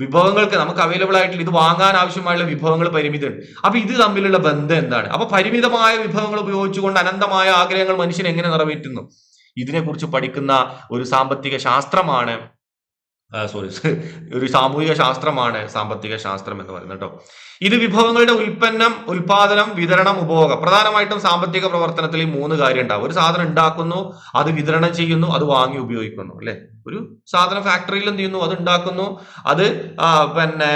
വിഭവങ്ങൾക്ക് നമുക്ക് അവൈലബിൾ ആയിട്ടുള്ള ഇത് വാങ്ങാൻ ആവശ്യമായുള്ള വിഭവങ്ങൾ പരിമിതമുണ്ട് അപ്പൊ ഇത് തമ്മിലുള്ള ബന്ധം എന്താണ്? അപ്പൊ പരിമിതമായ വിഭവങ്ങൾ ഉപയോഗിച്ചുകൊണ്ട് അനന്തമായ ആഗ്രഹങ്ങൾ മനുഷ്യൻ എങ്ങനെ നിറവേറ്റുന്നു? ഇതിനെക്കുറിച്ച് പഠിക്കുന്ന ഒരു സാമ്പത്തിക ശാസ്ത്രമാണ് സോറി ഒരു സാമൂഹിക ശാസ്ത്രമാണ് സാമ്പത്തിക ശാസ്ത്രം എന്ന് പറയുന്നത് കേട്ടോ. ഇത് വിഭവങ്ങളുടെ ഉൽപ്പന്നം ഉൽപാദനം വിതരണം ഉപഭോഗം. പ്രധാനമായിട്ടും സാമ്പത്തിക പ്രവർത്തനത്തിൽ ഈ മൂന്ന് കാര്യം ഉണ്ടാവും. ഒരു സാധനം ഉണ്ടാക്കുന്നു അത് വിതരണം ചെയ്യുന്നു അത് വാങ്ങി ഉപയോഗിക്കുന്നു അല്ലെ? ഒരു സാധനം ഫാക്ടറിയിൽ എന്ത് ചെയ്യുന്നു അത് ഉണ്ടാക്കുന്നു. അത് പിന്നെ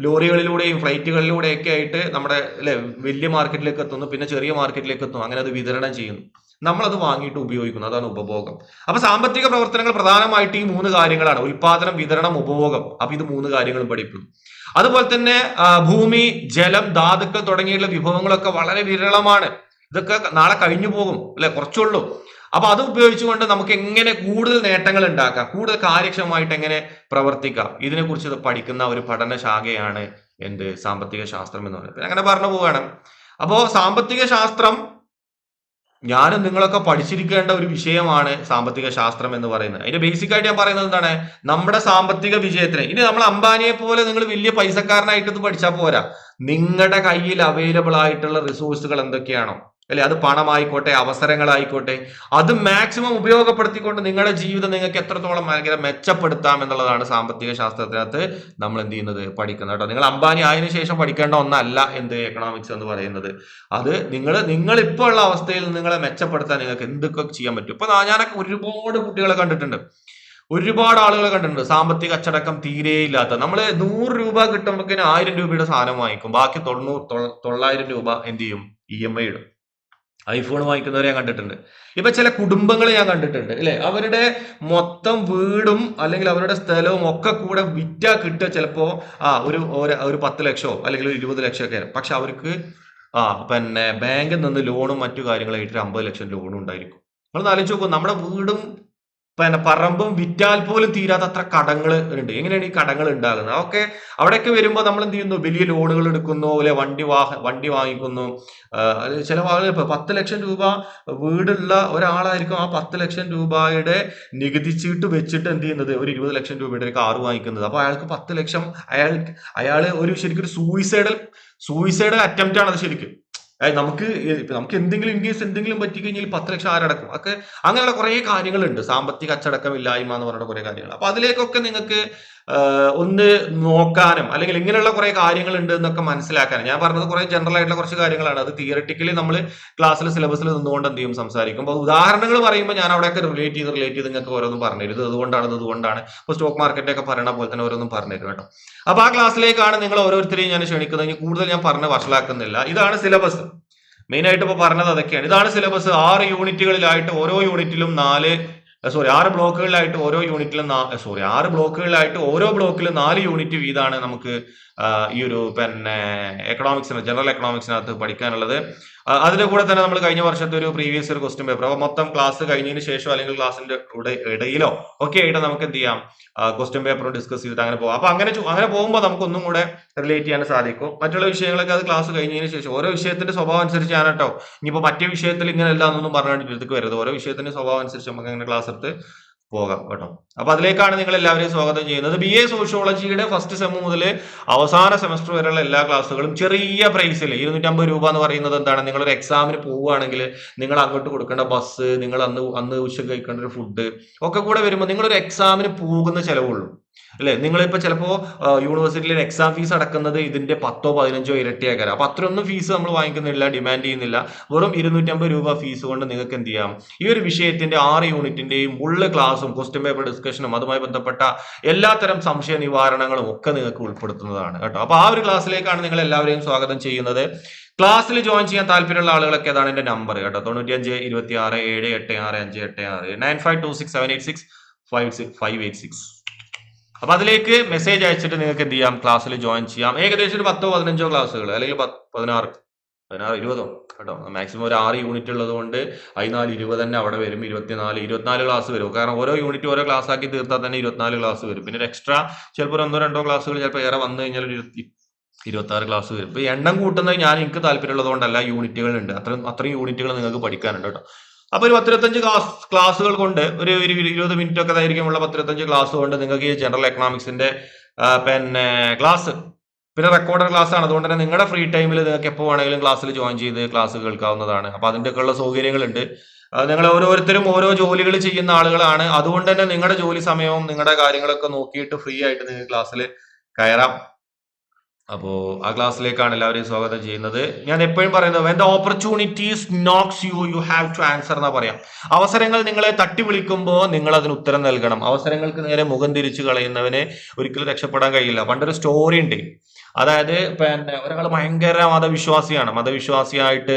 ലോറികളിലൂടെയും ഫ്ലൈറ്റുകളിലൂടെയൊക്കെ ആയിട്ട് നമ്മുടെ അല്ലെ വലിയ മാർക്കറ്റിലേക്ക് എത്തുന്നു പിന്നെ ചെറിയ മാർക്കറ്റിലേക്ക് എത്തുന്നു അങ്ങനെ അത് വിതരണം ചെയ്യുന്നു. നമ്മളത് വാങ്ങിയിട്ട് ഉപയോഗിക്കുന്നു. അതാണ് ഉപഭോഗം. അപ്പൊ സാമ്പത്തിക പ്രവർത്തനങ്ങൾ പ്രധാനമായിട്ട് ഈ മൂന്ന് കാര്യങ്ങളാണ്. ഉൽപാദനം വിതരണം ഉപഭോഗം. അപ്പൊ ഇത് മൂന്ന് കാര്യങ്ങളും പഠിക്കും. അതുപോലെ തന്നെ ഭൂമി ജലം ധാതുക്കൾ തുടങ്ങിയുള്ള വിഭവങ്ങളൊക്കെ വളരെ വിരളമാണ്. ഇതൊക്കെ നാളെ കഴിഞ്ഞു പോകും അല്ലെ? കുറച്ചുള്ളൂ. അപ്പൊ അത് ഉപയോഗിച്ചുകൊണ്ട് നമുക്ക് എങ്ങനെ കൂടുതൽ നേട്ടങ്ങൾ ഉണ്ടാക്കാം? കൂടുതൽ കാര്യക്ഷമമായിട്ട് എങ്ങനെ പ്രവർത്തിക്കാം? ഇതിനെക്കുറിച്ച് പഠിക്കുന്ന ഒരു പഠനശാഖയാണ് എന്ത്? സാമ്പത്തിക ശാസ്ത്രം എന്ന് പറയുന്നത്. അങ്ങനെ പറഞ്ഞു പോവുകയാണ്. അപ്പോ സാമ്പത്തിക ശാസ്ത്രം ഞാനും നിങ്ങളൊക്കെ പഠിച്ചിരിക്കേണ്ട ഒരു വിഷയമാണ് സാമ്പത്തിക ശാസ്ത്രം എന്ന് പറയുന്നത്. അതിന്റെ ബേസിക് ആയിട്ട് ഞാൻ പറയുന്നത് എന്താണ്? നമ്മുടെ സാമ്പത്തിക വിജയത്തിന്. ഇനി നമ്മൾ അംബാനിയെ പോലെ നിങ്ങൾ വലിയ പൈസക്കാരനായിട്ട് ഇത് പഠിച്ചാൽ പോരാ. നിങ്ങളുടെ കയ്യിൽ അവൈലബിൾ ആയിട്ടുള്ള റിസോഴ്സുകൾ എന്തൊക്കെയാണോ? അല്ലെ? അത് പണമായിക്കോട്ടെ അവസരങ്ങളായിക്കോട്ടെ. അത് മാക്സിമം ഉപയോഗപ്പെടുത്തിക്കൊണ്ട് നിങ്ങളുടെ ജീവിതം നിങ്ങൾക്ക് എത്രത്തോളം ഭയങ്കര മെച്ചപ്പെടുത്താം എന്നുള്ളതാണ് സാമ്പത്തിക ശാസ്ത്രത്തിനകത്ത് നമ്മൾ എന്ത് ചെയ്യുന്നത്? പഠിക്കുന്നത് കേട്ടോ. നിങ്ങൾ അംബാനി ആയതിനു ശേഷം പഠിക്കേണ്ട ഒന്നല്ല എന്ത് എക്കണോമിക്സ് എന്ന് പറയുന്നത്. അത് നിങ്ങൾ നിങ്ങൾ ഇപ്പോൾ ഉള്ള അവസ്ഥയിൽ നിങ്ങളെ മെച്ചപ്പെടുത്താൻ നിങ്ങൾക്ക് എന്തൊക്കെ ചെയ്യാൻ പറ്റും? ഇപ്പൊ ഞാനൊക്കെ ഒരുപാട് കുട്ടികളെ കണ്ടിട്ടുണ്ട്. ഒരുപാട് ആളുകളെ കണ്ടിട്ടുണ്ട്. സാമ്പത്തിക അച്ചടക്കം തീരെ ഇല്ലാത്ത. നമ്മൾ നൂറ് രൂപ കിട്ടുമ്പോഴേക്കും ആയിരം രൂപയുടെ സാധനം വാങ്ങിക്കും. ബാക്കി തൊണ്ണൂറ് തൊള്ളായിരം രൂപ എന്ത് ചെയ്യും? ഇ എം ഐ ഇടും. ഐഫോൺ വാങ്ങിക്കുന്നവരെ ഞാൻ കണ്ടിട്ടുണ്ട്. ഇപ്പൊ ചില കുടുംബങ്ങളെ ഞാൻ കണ്ടിട്ടുണ്ട് അല്ലെ അവരുടെ മൊത്തം വീടും അല്ലെങ്കിൽ അവരുടെ സ്ഥലവും ഒക്കെ കൂടെ വിറ്റാ കിട്ടുക ചിലപ്പോ ആ ഒരു ഒരു- പത്ത് ലക്ഷമോ അല്ലെങ്കിൽ ഒരു ഇരുപത് ലക്ഷം ഒക്കെ പക്ഷെ അവർക്ക് ആ പിന്നെ ബാങ്കിൽ നിന്ന് ലോണും മറ്റു കാര്യങ്ങളായിട്ട് അമ്പത് ലക്ഷം ലോണും ഉണ്ടായിരിക്കും. നമ്മൾ ആലോചിച്ച് നോക്കും നമ്മുടെ വീടും പിന്നെ പറമ്പും വിറ്റാൽ പോലും തീരാത്ത അത്ര കടങ്ങൾ ഉണ്ട് എങ്ങനെയാണ് ഈ കടങ്ങൾ ഉണ്ടാകുന്നത് അതൊക്കെ അവിടെയൊക്കെ വരുമ്പോൾ നമ്മൾ എന്ത് ചെയ്യുന്നു? വലിയ ലോണുകൾ എടുക്കുന്നു അല്ലെ വണ്ടി വാഹ വണ്ടി വാങ്ങിക്കുന്നു. ചില ആളുകൾ ഇപ്പൊ പത്ത് ലക്ഷം രൂപ വീടുള്ള ഒരാളായിരിക്കും ആ പത്ത് ലക്ഷം രൂപയുടെ നികുതി ചീട്ട് വെച്ചിട്ട് എന്ത് ചെയ്യുന്നത്? ഒരു ഇരുപത് ലക്ഷം രൂപയുടെ ഒരു കാർ വാങ്ങിക്കുന്നത്. അപ്പൊ അയാൾക്ക് പത്ത് ലക്ഷം അയാൾ അയാൾ ഒരു ശരിക്കും ഒരു സൂയിസൈഡൽ സൂയിസൈഡൽ അറ്റംപ്റ്റ് ആണ് അത് ശരിക്കും. നമുക്ക് നമുക്ക് എന്തെങ്കിലും ഇൻ കേസ് എന്തെങ്കിലും പറ്റി കഴിഞ്ഞാൽ പത്ത് ലക്ഷം ആരടക്കും. ഒക്കെ അങ്ങനെയുള്ള കുറെ കാര്യങ്ങളുണ്ട്. സാമ്പത്തിക അച്ചടക്കം ഇല്ലായ്മ എന്ന് പറഞ്ഞ കുറെ കാര്യങ്ങൾ. അപ്പൊ അതിലേക്കൊക്കെ നിങ്ങൾക്ക് ഒന്ന് നോക്കാനും അല്ലെങ്കിൽ ഇങ്ങനെയുള്ള കുറെ കാര്യങ്ങൾ ഉണ്ട് എന്നൊക്കെ മനസ്സിലാക്കാനും. ഞാൻ പറഞ്ഞത് കുറെ ജനറൽ ആയിട്ടുള്ള കുറച്ച് കാര്യങ്ങളാണ്. അത് തിയറട്ടിക്കലി നമ്മൾ ക്ലാസ്സിൽ സിലബസിൽ നിന്നുകൊണ്ട് എന്ത് ചെയ്യും? സംസാരിക്കും. അപ്പോൾ ഉദാഹരണങ്ങൾ പറയുമ്പോൾ ഞാൻ അവിടെയൊക്കെ റിലേറ്റ് ചെയ്ത് റിലേറ്റ് ചെയ്ത് നിങ്ങൾക്ക് ഓരോന്നും പറഞ്ഞു ഇത് അതുകൊണ്ടാണ് അതുകൊണ്ടാണ്. ഇപ്പോൾ സ്റ്റോക്ക് മാർക്കറ്റ് ഒക്കെ പറയണ പോലെ തന്നെ ഓരോന്നും പറഞ്ഞു തരും കേട്ടോ. അപ്പൊ ആ ക്ലാസ്സിലേക്കാണ് നിങ്ങൾ ഓരോരുത്തരെയും ഞാൻ ക്ഷണിക്കുന്നത്. ഇനി കൂടുതൽ ഞാൻ പറഞ്ഞ് വഷളാക്കുന്നില്ല. ഇതാണ് സിലബസ് മെയിനായിട്ട് ഇപ്പോൾ പറഞ്ഞത് അതൊക്കെയാണ്. ഇതാണ് സിലബസ് ആറ് യൂണിറ്റുകളിലായിട്ട് ഓരോ യൂണിറ്റിലും നാല് സോറി ആറ് ബ്ലോക്കുകളിലായിട്ട് ഓരോ യൂണിറ്റിലും സോറി ആറ് ബ്ലോക്കുകളിലായിട്ട് ഓരോ ബ്ലോക്കിലും നാല് യൂണിറ്റ് വീതാണ് നമുക്ക് ഈ ഒരു പിന്നെ എക്കണോമിക്സിന് ജനറൽ എക്കണോമിക്സിനകത്ത് പഠിക്കാനുള്ളത്. അതിന്റെ കൂടെ തന്നെ നമ്മൾ കഴിഞ്ഞ വർഷത്തെ ഒരു പ്രീവിയസ് ഇയർ ക്വസ്റ്റ്യൻ പേപ്പർ അപ്പോൾ മൊത്തം ക്ലാസ് കഴിഞ്ഞതിന് ശേഷം അല്ലെങ്കിൽ ക്ലാസ്സിന്റെ ഇടയിലോ ഒക്കെ ആയിട്ട് നമുക്ക് എന്ത് ചെയ്യാം? ക്വസ്റ്റ്യൻ പേപ്പർ ഡിസ്കസ് ചെയ്തിട്ട് അങ്ങനെ പോകാം അപ്പൊ അങ്ങനെ അങ്ങനെ പോകുമ്പോൾ നമുക്ക് ഒന്നും കൂടെ റിലേറ്റ് ചെയ്യാൻ സാധിക്കും. മറ്റുള്ള വിഷയങ്ങളൊക്കെ അത് ക്ലാസ് കഴിഞ്ഞതിന് ശേഷം ഓരോ വിഷയത്തിന്റെ സ്വഭാവം അനുസരിച്ച് ഞാൻ കേട്ടോ ഇനിയിപ്പോ മറ്റേ വിഷയത്തിൽ ഇങ്ങനെ അല്ല എന്നൊന്നും വരരുത് ഓരോ വിഷയത്തിന്റെ സ്വഭാവം അനുസരിച്ച് നമുക്ക് അങ്ങനെ ക്ലാസ് എടുത്ത് പോകാം കേട്ടോ. അപ്പൊ അതിലേക്കാണ് നിങ്ങൾ എല്ലാവരെയും സ്വാഗതം ചെയ്യുന്നത്. ബി എ സോഷ്യോളജിയുടെ ഫസ്റ്റ് സെം മുതൽ അവസാന സെമസ്റ്റർ വരെയുള്ള എല്ലാ ക്ലാസ്സുകളും ചെറിയ പ്രൈസിൽ ഇരുന്നൂറ്റമ്പത് രൂപ എന്ന് പറയുന്നത് എന്താണ്? നിങ്ങൾ ഒരു എക്സാമിന് പോവുകയാണെങ്കിൽ നിങ്ങൾ അങ്ങോട്ട് കൊടുക്കേണ്ട ബസ് നിങ്ങൾ അന്ന് അന്ന് ഉച്ച കഴിക്കേണ്ട ഒരു ഫുഡ് ഒക്കെ കൂടെ വരുമ്പോൾ നിങ്ങൾ ഒരു എക്സാമിന് പോകുന്ന ചിലവുള്ളൂ. അല്ലെ? നിങ്ങളിപ്പോ ചിലപ്പോ യൂണിവേഴ്സിറ്റിയിൽ എക്സാം ഫീസ് അടക്കുന്നത് ഇതിന്റെ പത്തോ പതിനഞ്ചോ ഇരട്ടിയാക്കാരം അപ്പൊ അത്രയൊന്നും ഫീസ് നമ്മൾ വാങ്ങിക്കുന്നില്ല ഡിമാൻഡ് ചെയ്യുന്നില്ല. വെറും ഇരുന്നൂറ്റമ്പത് രൂപ ഫീസ് കൊണ്ട് നിങ്ങൾക്ക് എന്ത് ചെയ്യാം? ഈ ഒരു വിഷയത്തിന്റെ ആറ് യൂണിറ്റിന്റെയും ഉള്ള ക്ലാസ്സും ക്വസ്റ്റ്യൻ പേപ്പർ ഡിസ്കഷനും അതുമായി ബന്ധപ്പെട്ട എല്ലാത്തരം സംശയ നിവാരണങ്ങളും ഒക്കെ നിങ്ങൾക്ക് ഉൾപ്പെടുത്തുന്നതാണ് കേട്ടോ. അപ്പൊ ആ ഒരു ക്ലാസ്സിലേക്കാണ് നിങ്ങൾ എല്ലാവരെയും സ്വാഗതം ചെയ്യുന്നത്. ക്ലാസ്സിൽ ജോയിൻ ചെയ്യാൻ താല്പര്യമുള്ള ആളുകളൊക്കെ അതാണ് എന്റെ നമ്പർ കേട്ടോ. തൊണ്ണൂറ്റി അഞ്ച് ഇരുപത്തി ആറ് ഏഴ് എട്ട് ആറ് അഞ്ച് എട്ട് ആറ്. Nine five two six seven eight six five six five eight six. അപ്പൊ അതിലേക്ക് മെസ്സേജ് അയച്ചിട്ട് നിങ്ങൾക്ക് എന്ത് ചെയ്യാം? ക്ലാസ്സിൽ ജോയിൻ ചെയ്യാം. ഏകദേശം ഒരു പത്തോ പതിനഞ്ചോ ക്ലാസ്സുകൾ അല്ലെങ്കിൽ പതിനാറ് പതിനാറ് ഇരുപതോ കേട്ടോ? മാക്സിമം ഒരു ആറ് യൂണിറ്റ് ഉള്ളത് കൊണ്ട് അതിനാല് ഇരുപത് തന്നെ അവിടെ വരും. ഇരുപത്തിനാല് ഇരുപത്തിനാല് ക്ലാസ് വരും. കാരണം ഓരോ യൂണിറ്റ് ഓരോ ക്ലാസ് ആക്കി തീർത്താൽ തന്നെ ഇരുപത്തിനാല് ക്ലാസ് വരും. പിന്നെ ഒരു എക്സ്ട്രാ ചിലപ്പോൾ ഒന്നോ രണ്ടോ ക്ലാസ്സുകൾ ചിലപ്പോൾ ഏറെ വന്നു കഴിഞ്ഞാൽ ഒരു ഇരുപത്തി ആറ് ക്ലാസ് വരും. ഇപ്പൊ എണ്ണം കൂട്ടുന്നത് ഞാൻ എനിക്ക് താല്പര്യമുള്ളത് കൊണ്ടല്ല യൂണിറ്റുകൾ ഉണ്ട് അത്രയും അത്രയും യൂണിറ്റുകൾ നിങ്ങൾക്ക് പഠിക്കാനുണ്ട് കേട്ടോ. അപ്പൊ ഒരു പത്തിരുപത്തഞ്ച് ക്ലാസ് ക്ലാസ്സുകൾ കൊണ്ട് ഒരു ഒരു ഇരുപത് മിനിറ്റ് ഒക്കെ ദൈർഘ്യമുള്ള പത്തിരുപത്തഞ്ച് ക്ലാസ് കൊണ്ട് നിങ്ങൾക്ക് ഈ ജനറൽ എക്കണോമിക്സിന്റെ പിന്നെ ക്ലാസ് പിന്നെ റെക്കോർഡഡ് ക്ലാസ് ആണ്. അതുകൊണ്ട് തന്നെ നിങ്ങളുടെ ഫ്രീ ടൈമിൽ നിങ്ങൾക്ക് എപ്പോൾ വേണമെങ്കിലും ക്ലാസ്സിൽ ജോയിൻ ചെയ്ത് ക്ലാസ് കേൾക്കാവുന്നതാണ്. അപ്പൊ അതിന്റെയൊക്കെ ഉള്ള സൗകര്യങ്ങളുണ്ട്. നിങ്ങൾ ഓരോരുത്തരും ഓരോ ജോലികൾ ചെയ്യുന്ന ആളുകളാണ്. അതുകൊണ്ട് തന്നെ നിങ്ങളുടെ ജോലി സമയവും നിങ്ങളുടെ കാര്യങ്ങളൊക്കെ നോക്കിയിട്ട് ഫ്രീ ആയിട്ട് നിങ്ങൾക്ക് ക്ലാസ്സിൽ കയറാം. അപ്പോ ആ ക്ലാസ്സിലേക്കാണ് എല്ലാവരെയും സ്വാഗതം ചെയ്യുന്നത്. ഞാൻ എപ്പോഴും പറയുന്നത് when the opportunities knocks you you have to answer എന്നാ പറയാം. അവസരങ്ങൾ നിങ്ങളെ തട്ടി വിളിക്കുമ്പോൾ നിങ്ങൾ അതിന് ഉത്തരം നൽകണം. അവസരങ്ങൾക്ക് നേരെ മുഖം തിരിച്ചു കളയുന്നവനെ ഒരിക്കലും രക്ഷപ്പെടാൻ കഴിയില്ല. പണ്ടൊരു സ്റ്റോറി ഉണ്ട് അതായത് പിന്നെ ഒരാൾ ഭയങ്കര മതവിശ്വാസിയാണ്. മതവിശ്വാസിയായിട്ട്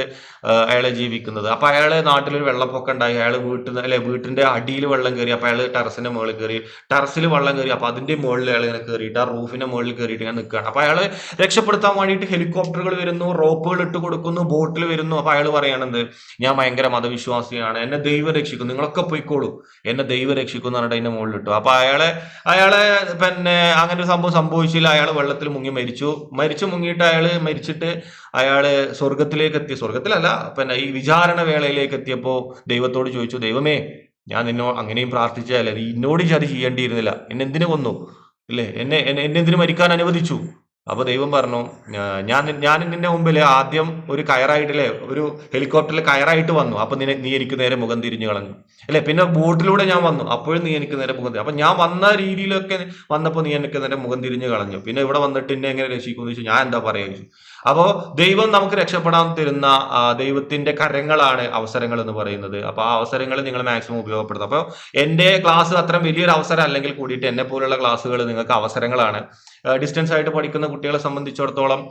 അയാളെ ജീവിക്കുന്നത്. അപ്പൊ അയാൾ നാട്ടിലൊരു വെള്ളപ്പൊക്കം ഉണ്ടായി. അയാൾ വീട്ടിൽ അല്ലെ വീട്ടിന്റെ അടിയിൽ വെള്ളം കയറി. അപ്പൊ അയാൾ ടെറസിന്റെ മുകളിൽ കയറി. ടെറസിൽ വെള്ളം കയറി. അപ്പൊ അതിന്റെ മുകളിൽ അയാൾ ഇങ്ങനെ കയറിയിട്ട് ആ റൂഫിന്റെ മുകളിൽ കയറിയിട്ട് ഇങ്ങനെ നിൽക്കുകയാണ് അപ്പൊ അയാൾ രക്ഷപ്പെടുത്താൻ വേണ്ടിയിട്ട് ഹെലികോപ്റ്ററുകൾ വരുന്നു റോപ്പുകൾ ഇട്ട് കൊടുക്കുന്നു ബോട്ടിൽ വരുന്നു. അപ്പൊ അയാൾ പറയണത് ഞാൻ ഭയങ്കര മതവിശ്വാസിയാണ്. എന്നെ ദൈവം രക്ഷിക്കും. നിങ്ങളൊക്കെ പോയിക്കോളൂ. എന്നെ ദൈവം രക്ഷിക്കും എന്ന് പറഞ്ഞിട്ട് അതിന്റെ മുകളിൽ ഇട്ടു. അപ്പൊ അയാളെ അയാളെ പിന്നെ അങ്ങനെ ഒരു സംഭവം സംഭവിച്ചില്ല. അയാൾ വെള്ളത്തിൽ മുങ്ങി മരിച്ചു. മരിച്ചു മുങ്ങിയിട്ട് അയാൾ മരിച്ചിട്ട് അയാൾ സ്വർഗത്തിലേക്ക് എത്തി സ്വർഗത്തിലല്ല പിന്നെ ഈ വിചാരണ വേളയിലേക്ക് എത്തിയപ്പോ ദൈവത്തോട് ചോദിച്ചു ദൈവമേ ഞാൻ നിന്നോ അങ്ങനെയും പ്രാർത്ഥിച്ചതല്ല. നീ എന്നോട് ചതി ചെയ്യേണ്ടിയിരുന്നില്ല. എന്നെ എന്തിനു കൊന്നു? എന്നെ എന്നെ എന്നെ എന്തിനു മരിക്കാൻ അനുവദിച്ചു? അപ്പൊ ദൈവം പറഞ്ഞു ഞാൻ ഞാൻ നിന്റെ മുമ്പിൽ ആദ്യം ഒരു കയറായിട്ടില്ലേ ഒരു ഹെലികോപ്റ്ററിൽ കയറായിട്ട് വന്നു. അപ്പൊ നിന്നെ നീ എനിക്ക് നേരെ മുഖം തിരിഞ്ഞു കളഞ്ഞു. അല്ലെ? പിന്നെ ബോട്ടിലൂടെ ഞാൻ വന്നു. അപ്പോഴും നീ എനിക്ക് നേരെ മുഖം അപ്പൊ ഞാൻ വന്ന രീതിയിലൊക്കെ വന്നപ്പോൾ നീ എനിക്ക് നേരെ മുഖം തിരിഞ്ഞു കളഞ്ഞു. പിന്നെ ഇവിടെ വന്നിട്ട് എന്നെ എങ്ങനെ രക്ഷിക്കുന്നു ചോദിച്ചു. ഞാൻ എന്താ പറയാ ചോദിച്ചു അപ്പോ ദൈവം നമുക്ക് രക്ഷപ്പെടാൻ തരുന്ന ദൈവത്തിന്റെ കരങ്ങളാണ് അവസരങ്ങൾ എന്ന് പറയുന്നത്. അപ്പൊ ആ അവസരങ്ങൾ നിങ്ങൾ മാക്സിമം ഉപയോഗപ്പെടുത്തും അപ്പൊ എന്റെ ക്ലാസ് അത്രയും വലിയൊരു അവസരം അല്ലെങ്കിൽ കൂടിയിട്ട് എന്നെ പോലുള്ള ക്ലാസ്സുകൾ നിങ്ങൾക്ക് അവസരങ്ങളാണ്. ഡിസ്റ്റൻസ് ആയിട്ട് പഠിക്കുന്ന കുട്ടികളെ സംബന്ധിച്ചിടത്തോളം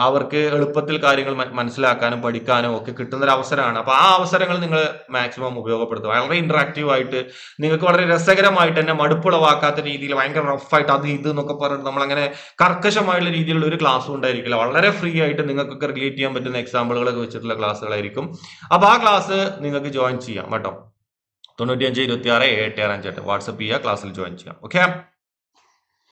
അവർക്ക് എളുപ്പത്തിൽ കാര്യങ്ങൾ മനസ്സിലാക്കാനും പഠിക്കാനും ഒക്കെ കിട്ടുന്ന ഒരു അവസരമാണ്. അപ്പൊ ആ അവസരങ്ങൾ നിങ്ങൾ മാക്സിമം ഉപയോഗപ്പെടുത്തുക. വളരെ ഇന്ററാക്റ്റീവ് ആയിട്ട് നിങ്ങൾക്ക് വളരെ രസകരമായിട്ട് തന്നെ മടുപ്പുളവാക്കാത്ത രീതിയിൽ ഭയങ്കര റഫായിട്ട് അത് ഇത് എന്നൊക്കെ പറഞ്ഞിട്ട് നമ്മൾ അങ്ങനെ കർക്കശമായുള്ള രീതിയിലുള്ള ഒരു ക്ലാസ് ഉണ്ടായിരിക്കില്ല. വളരെ ഫ്രീ ആയിട്ട് നിങ്ങൾക്കൊക്കെ റിലേറ്റ് ചെയ്യാൻ പറ്റുന്ന എക്സാമ്പിളുകളൊക്കെ വെച്ചിട്ടുള്ള ക്ലാസ്സുകളായിരിക്കും അപ്പോൾ ആ ക്ലാസ് നിങ്ങൾക്ക് ജോയിൻ ചെയ്യാം കേട്ടോ. തൊണ്ണൂറ്റിയഞ്ച് ഇരുപത്തി ആറ് എട്ട് ആറ് അഞ്ചെട്ട് വാട്സപ്പ് ചെയ്യുക ക്ലാസ്സിൽ ജോയിൻ ചെയ്യാം. ഓക്കെ